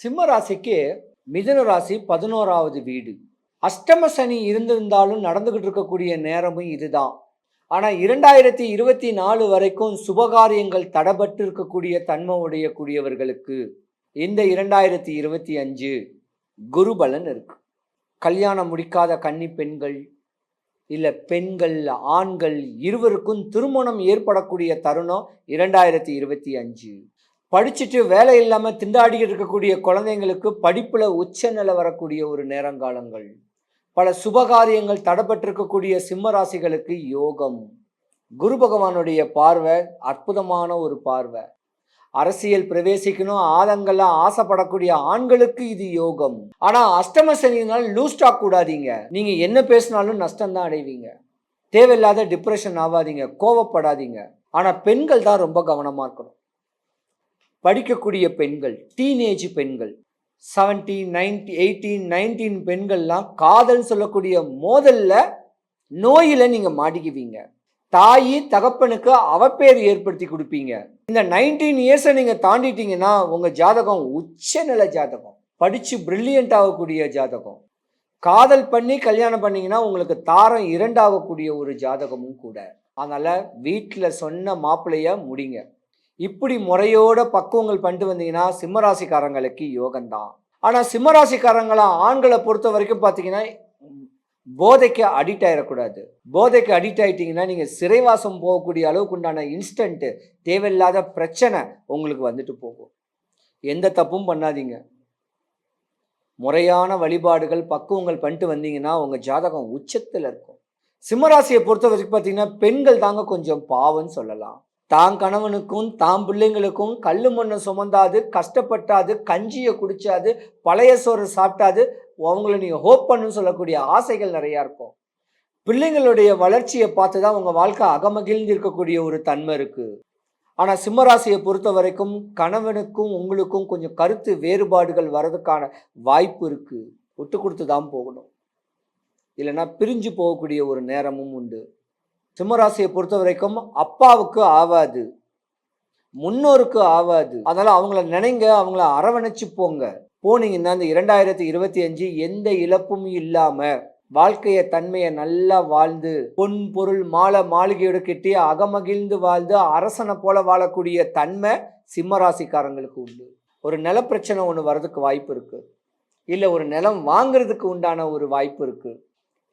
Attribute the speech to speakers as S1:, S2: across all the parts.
S1: சிம்ம ராசிக்கு மிதன ராசி பதினோராவது வீடு. அஷ்டம சனி இருந்திருந்தாலும் நடந்துகிட்டு இருக்கக்கூடிய நேரமும் இதுதான். ஆனால் இரண்டாயிரத்தி இருபத்தி நாலு வரைக்கும் சுபகாரியங்கள் தடபட்டு இருக்கக்கூடிய தன்மை உடையக்கூடியவர்களுக்கு இந்த இரண்டாயிரத்தி இருபத்தி அஞ்சு குருபலன் இருக்கு. கல்யாணம் முடிக்காத கன்னி பெண்கள் இல்லை பெண்கள் ஆண்கள் இருவருக்கும் திருமணம் ஏற்படக்கூடிய தருணம் இரண்டாயிரத்தி இருபத்தி அஞ்சு படிச்சுட்டு வேலை இல்லாமல் திண்டாடிக்கிட்டு இருக்கக்கூடிய குழந்தைங்களுக்கு படிப்பில் உச்ச நிலை வரக்கூடிய ஒரு நேரங்காலங்கள். பல சுபகாரியங்கள் தடப்பட்டிருக்கக்கூடிய சிம்ம ராசிகளுக்கு யோகம். குரு பகவானுடைய பார்வை அற்புதமான ஒரு பார்வை. அரசியல் பிரவேசிக்கணும் ஆதங்கள்லாம் ஆசைப்படக்கூடிய ஆண்களுக்கு இது யோகம். ஆனா அஷ்டம சனினால் லூஸ் கூடாதீங்க. நீங்க என்ன பேசினாலும் நஷ்டம் தான் அடைவீங்க. தேவையில்லாத டிப்ரெஷன் ஆகாதீங்க கோவப்படாதீங்க. ஆனா பெண்கள் தான் ரொம்ப கவனமா இருக்கணும். படிக்கக்கூடிய பெண்கள் டீனேஜ் பெண்கள் செவன்டீன் நைன்டி எயிட்டீன் நைன்டீன் பெண்கள்லாம் காதல் சொல்லக்கூடிய மோதல்ல நோயில் நீங்கள் மாட்டிக்குவீங்க. தாயி தகப்பனுக்கு அவப்பேர் ஏற்படுத்தி கொடுப்பீங்க. இந்த நைன்டீன் இயர்ஸை நீங்கள் தாண்டிட்டீங்கன்னா உங்கள் ஜாதகம் உச்சநிலை ஜாதகம். படித்து பிரில்லியண்ட் ஆகக்கூடிய ஜாதகம். காதல் பண்ணி கல்யாணம் பண்ணிங்கன்னா உங்களுக்கு தாரம் இரண்டாகக்கூடிய ஒரு ஜாதகமும் கூட. அதனால் வீட்டில் சொன்ன மாப்பிள்ளைய முடிங்க. இப்படி முறையோட பக்குவங்கள் பண்ணிட்டு வந்தீங்கன்னா சிம்மராசிக்காரங்களுக்கு யோகம்தான். ஆனால் சிம்மராசிக்காரங்களா ஆண்களை பொறுத்த வரைக்கும் பார்த்தீங்கன்னா போதைக்கு அடிக்ட் ஆகிடக்கூடாது போதைக்கு அடிக்ட் ஆகிட்டிங்கன்னா நீங்கள் சிறைவாசம் போகக்கூடிய அளவுக்கு உண்டான இன்ஸ்டன்ட்டு தேவையில்லாத பிரச்சனை உங்களுக்கு வந்துட்டு போகும். எந்த தப்பும் பண்ணாதீங்க. முறையான வழிபாடுகள் பக்குவங்கள் பண்ணிட்டு வந்தீங்கன்னா உங்கள் ஜாதகம் உச்சத்தில் இருக்கும். சிம்மராசியை பொறுத்த வரைக்கும் பார்த்தீங்கன்னா பெண்கள் தாங்க கொஞ்சம் பாவம்னு சொல்லலாம். தான் கணவனுக்கும் தாம் பிள்ளைங்களுக்கும் கல் மண்ணை சுமந்தாது கஷ்டப்பட்டாது கஞ்சியை குடிச்சாது பழைய சோறு சாப்பிட்டாது அவங்கள நீங்கள் ஹோப் பண்ணுன்னு சொல்லக்கூடிய ஆசைகள் நிறையா இருக்கும். பிள்ளைங்களுடைய வளர்ச்சியை பார்த்து தான் உங்கள் வாழ்க்கை அகமகிழ்ந்து இருக்கக்கூடிய ஒரு தன்மை இருக்குது ஆனால் சிம்மராசியை பொறுத்த வரைக்கும் கணவனுக்கும் உங்களுக்கும் கொஞ்சம் கருத்து வேறுபாடுகள் வர்றதுக்கான வாய்ப்பு இருக்குது விட்டு கொடுத்து தான் போகணும். இல்லைன்னா பிரிஞ்சு போகக்கூடிய ஒரு நேரமும் உண்டு. சிம்மராசியை பொறுத்த வரைக்கும் அப்பாவுக்கு ஆவாது முன்னோருக்கு ஆவாது. அதனால் அவங்கள நினைங்க அவங்கள அரவணைச்சு போங்க. போனீங்கன்னா இந்த இரண்டாயிரத்தி இருபத்தி அஞ்சு எந்த இழப்பும் இல்லாமல் வாழ்க்கைய தன்மையை நல்லா வாழ்ந்து பொன் பொருள் மாலை மாளிகையோடு கட்டி அகமகிழ்ந்து வாழ்ந்து அரசனை போல வாழக்கூடிய தன்மை சிம்மராசிக்காரங்களுக்கு உண்டு. ஒரு நிலப்பிரச்சனை ஒன்று வர்றதுக்கு வாய்ப்பு இருக்குது இல்லை ஒரு நிலம் வாங்குறதுக்கு உண்டான ஒரு வாய்ப்பு இருக்குது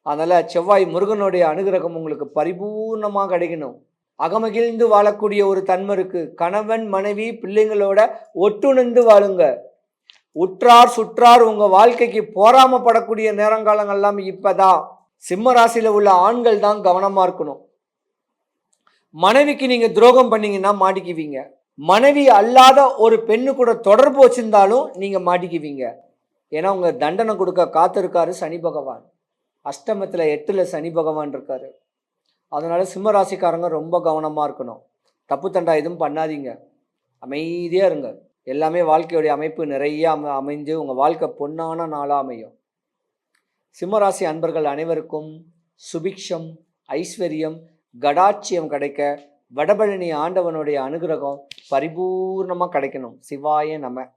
S1: அதனால் செவ்வாய் முருகனுடைய அனுகிரகம் உங்களுக்கு பரிபூர்ணமாக கிடைக்கணும் அகமகிழ்ந்து வாழக்கூடிய ஒரு தன்மை இருக்கு. கணவன் மனைவி பிள்ளைங்களோட ஒட்டுணர்ந்து வாழுங்க. உற்றார் சுற்றார் உங்க வாழ்க்கைக்கு போராமப்படக்கூடிய நேரங்காலங்கள்லாம் இப்பதான். சிம்ம ராசியில உள்ள ஆண்கள் தான் கவனமா இருக்கணும். மனைவிக்கு நீங்க துரோகம் பண்ணீங்கன்னா மாட்டிக்குவீங்க. மனைவி அல்லாத ஒரு பெண்ணு கூட தொடர்பு வச்சிருந்தாலும் நீங்க மாட்டிக்குவீங்க. ஏன்னா உங்க தண்டனை கொடுக்க காத்திருக்காரு சனி பகவான். அஷ்டமத்தில் எட்டில் சனி பகவான் இருக்கார். அதனால் சிம்ம ராசிக்காரங்க ரொம்ப கவனமாக இருக்கணும். தப்பு தண்டா எதுவும் பண்ணாதீங்க. அமைதியாக இருங்க. எல்லாமே வாழ்க்கையுடைய அமைப்பு நிறைய அம அமைஞ்சு உங்கள் வாழ்க்கை பொன்னான நாளாக அமையும். சிம்மராசி அன்பர்கள் அனைவருக்கும் சுபிக்ஷம் ஐஸ்வர்யம் கடாட்சியம் கிடைக்க வடபழனி ஆண்டவனுடைய அனுகிரகம் பரிபூர்ணமாக கிடைக்கணும். சிவாய நம.